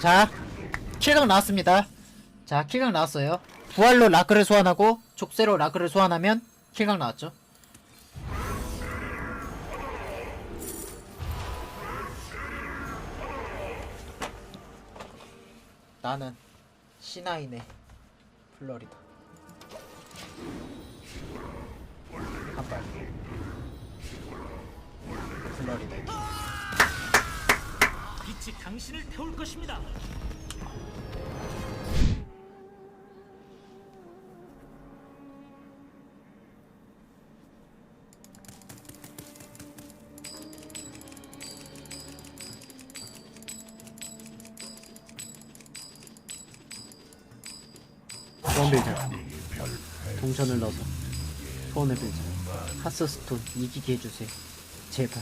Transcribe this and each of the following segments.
자, 킬각 나왔습니다. 자, 킬각 나왔어요. 부활로 라크를 소환하고 족쇄로 라크를 소환하면 킬각 나왔죠. 나는 C9의 플러리다. 한발. 플러리다. 당신을 태울 것입니다. 소원 빌자 동전을 넣어서 소원을 빌자. 하스스톤 이기게 해주세요. 제발.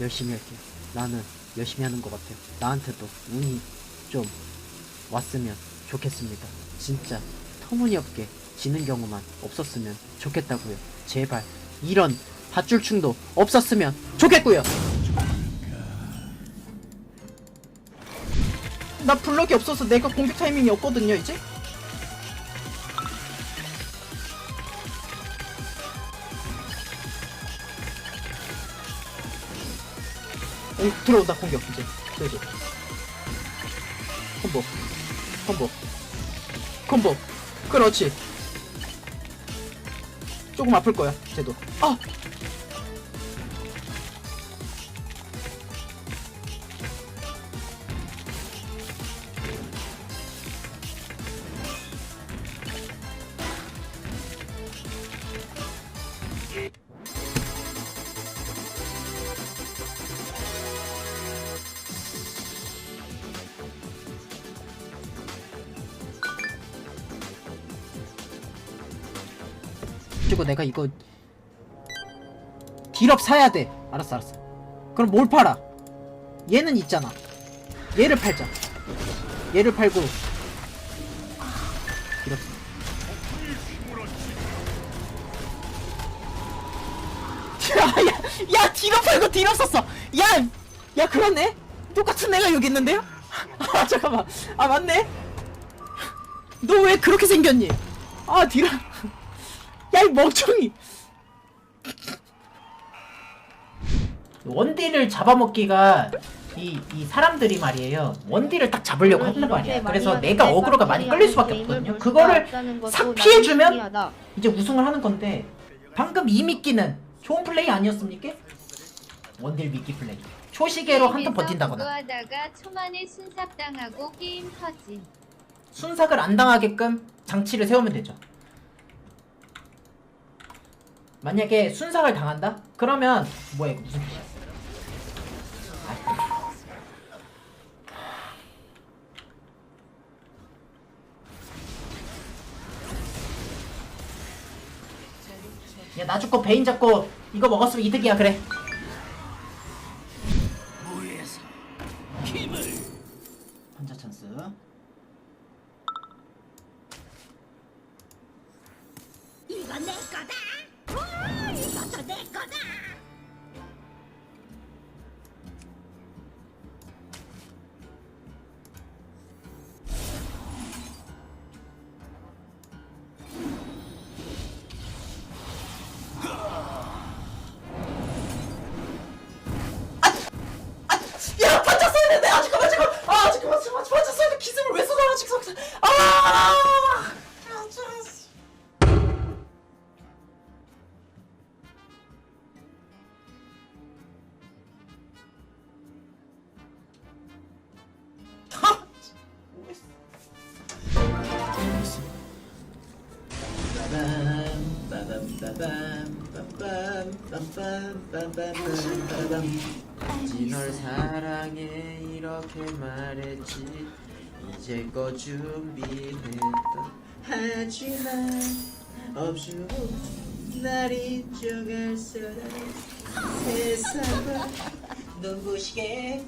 열심히 할게요. 나는 열심히 하는 것 같아요. 나한테도 운이 좀 왔으면 좋겠습니다. 진짜 터무니없게 지는 경우만 없었으면 좋겠다고요. 제발 이런 밧줄충도 없었으면 좋겠고요. 나 블럭이 없어서 내가 공격 타이밍이 없거든요 이제 어, 들어온다 공격 이제. 그래도 콤보. 콤보. 콤보. 그렇지. 조금 아플 거야 쟤도. 아 그리고 내가 이거 딜업 사야 돼 알았어 알았어 그럼 뭘 팔아 얘는 있잖아 얘를 팔자 얘를 팔고 딜업 야, 야, 딜업 팔고 딜업 썼어. 야, 야, 그렇네. 똑같은 애가 여기 있는데요? 아, 잠깐만. 아, 맞네. 너 왜 그렇게 생겼니? 아, 딜업. 야, 이 멍청이. 원딜을 잡아먹기가 이, 이 사람들이 말이에요 원딜을 딱 잡으려고 한단 말이야 그래서 내가 어그로가 많이 끌릴 수밖에 없거든요 그거를 싹 피해주면 이제 우승을 하는 건데 방금 이 미끼는 좋은 플레이 아니었습니까? 원딜 미끼 플레이 초시계로 한 턴 버틴다거나. 순삭을 안 당하게끔 장치를 세우면 되죠. 만약에 순삭을 당한다? 그러면 뭐야 이거 무슨 뜻이야? 아. 야, 나 죽고 베인 잡고 이거 먹었으면 이득이야, 그래. 환자 찬스. 이건 내 거다. 아! 널 사랑해 이렇게 말했지 이제껏 준비했던 하지만 없주고 날 잊어갈 사람 세상과 눈부시게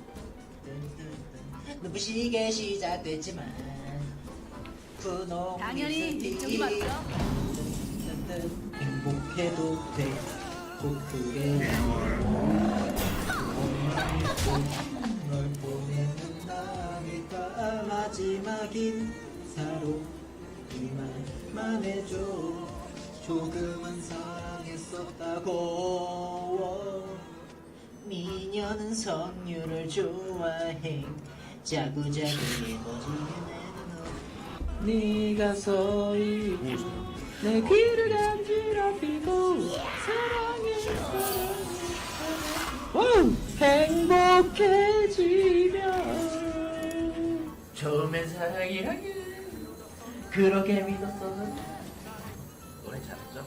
눈부시게 시작됐지만 분홍 당연히 이쪽이 맞죠? 행복해도 돼. 고프게 널 나니까 마지막 인사로 이말만 해줘 조금은 사랑했었다고 미녀는 석류를 좋아해 자구자구 예뻐지게 내는 네가 서 있고 내 귀를 간지럽히고 사랑해 행복해지면 처음엔 사랑이라게 그렇게 믿었어. 노래 잘하죠?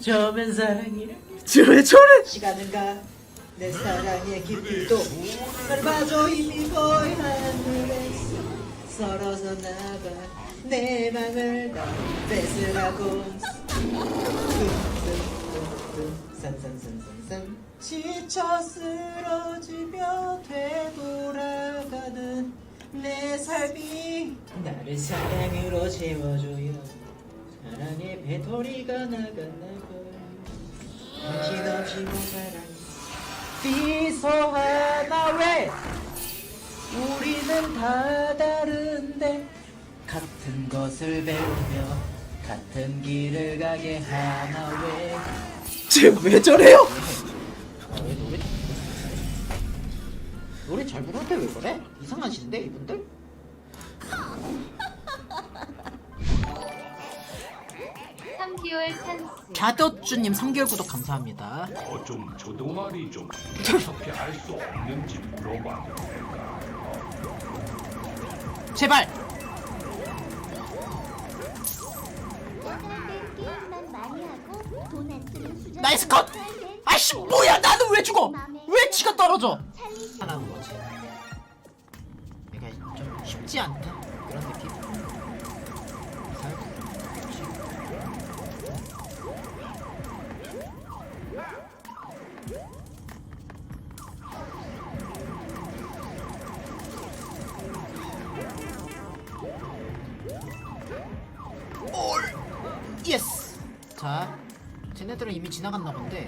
처음엔 사랑이라게 왜 저래? 시간은 가? 내 사랑의 깊이도 넓어져 이미 거의 하늘에서 서러서 나가 내 맘을 다 뺏으라고. 산산산산산 지쳐 쓰러지며 되돌아가는 내 삶이 나를 사랑으로 채워줘요. 사랑의 배터리가 나갔나봐. 정신없이 모자란 비서 하나 왜 우리는 다 다른데 같은 것을 배우며 같은 길을 가게 하나 왜 쟤왜 저래요? 노래 잘 부르는데 왜 그래? 이상하신데 이분들? 삼개월 찬스. 갸더쭈님 3개월 구독 감사합니다. 어좀 저동아리 좀 어떻게 알수 없는지 물어봐. 제발! 게임만 많이 하고 돈 안 쓰는 수저 나이스 컷! 아이씨 뭐야 나는 왜 죽어? 왜 지가 떨어져? 하나는 거지. 이게 좀 쉽지 않다? 그런 느낌? 예스! 자 쟤네들은 이미 지나갔나 본데.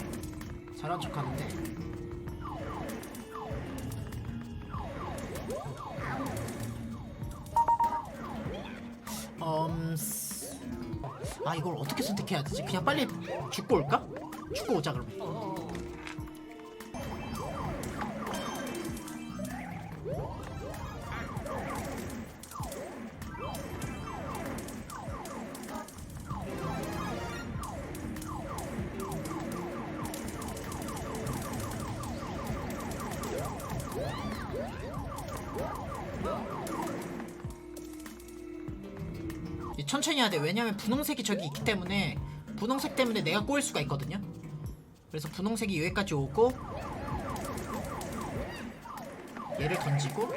잘한 척 하는데 아 이걸 어떻게 선택해야 되지? 그냥 빨리 죽고 올까? 죽고 오자 그러면 천천히 해야 돼. 왜냐면 분홍색이 저기 있기 때문에 분홍색 때문에 내가 꼬일 수가 있거든요. 그래서 분홍색이 여기까지 오고 얘를 던지고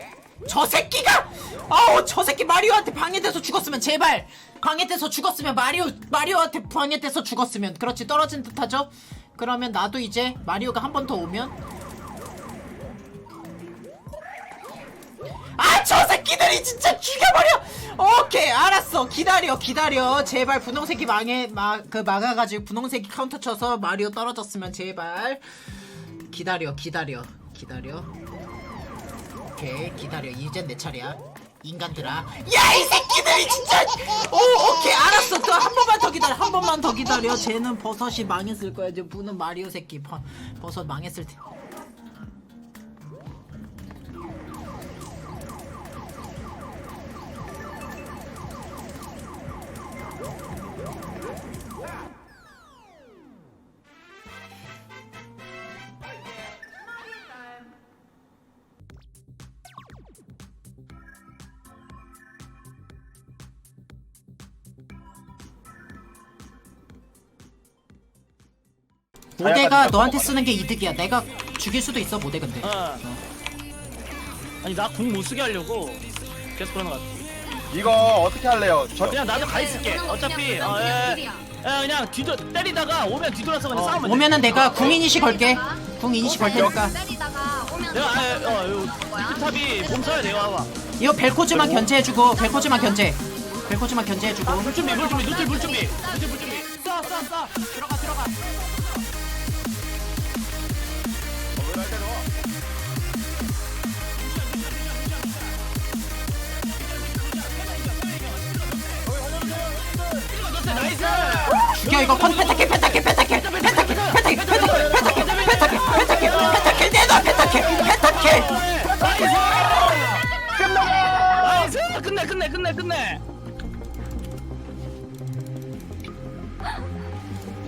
저 새끼가 아우 저 새끼 마리오한테 방해돼서 죽었으면 제발 방해돼서 죽었으면 마리오 마리오한테 방해돼서 죽었으면 그렇지 떨어진 듯하죠. 그러면 나도 이제 마리오가 한 번 더 오면 아 저 새끼들이 진짜 죽여버려! 오케이 알았어. 기다려 기다려. 제발 분홍색이 망해 막그 막아가지고 분홍색이 카운터 쳐서 마리오 떨어졌으면 제발. 기다려 기다려 기다려. 오케이 기다려. 이젠 내 차례야. 인간들아. 야 이 새끼들이 진짜! 오 오케이 알았어. 또 한 번만 더 기다려 한 번만 더 기다려. 쟤는 버섯이 망했을 거야. 이제 분은 마리오 새끼 버, 버섯 망했을 테 모대가 너한테 쓰는 게 이득이야. 내가 죽일 수도 있어 모대 근데. 어. 아니 나 궁 못 쓰게 하려고 계속 그러는 것 같아. 이거 어떻게 할래요? 저 그냥 나도 가 있을게. 어차피 어, 예. 예, 그냥 뒤돌 때리다가 오면 뒤돌아서 그냥 싸우면 돼. 어, 오면은 내가 궁 이니시 걸게. 궁 이니시 걸 테니까. 때리다가 오면 내가 아, 예, 어, 요 탑이 몸 써야 돼요. 와봐. 이거 벨코즈만 견제해주고 벨코즈만 견제. 벨코즈만 견제해주고. 물 준비, 물 준비, 노출 물 준비, 노출 물 준비. 쏴, 쏴, 쏴. 들어가, 들어가. 거컨 펜타킬 펜타킬 펜타킬 펜타킬 펜타킬 펜타킬 펜타킬 펜타킬 펜타킬 펜타킬 내놔 펜타킬 펜타킬 나이스 끝내 끝내 끝내 끝내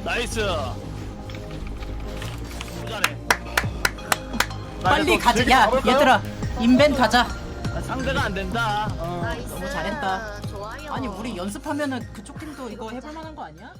나이스 잘해 빨리 가자 야 얘들아 인벤 가자 아, 상대가 안 된다 어. 너무 잘했다 아니 우리 연습하면은 그쪽 팀도 이거 해볼 만한 거 아니야?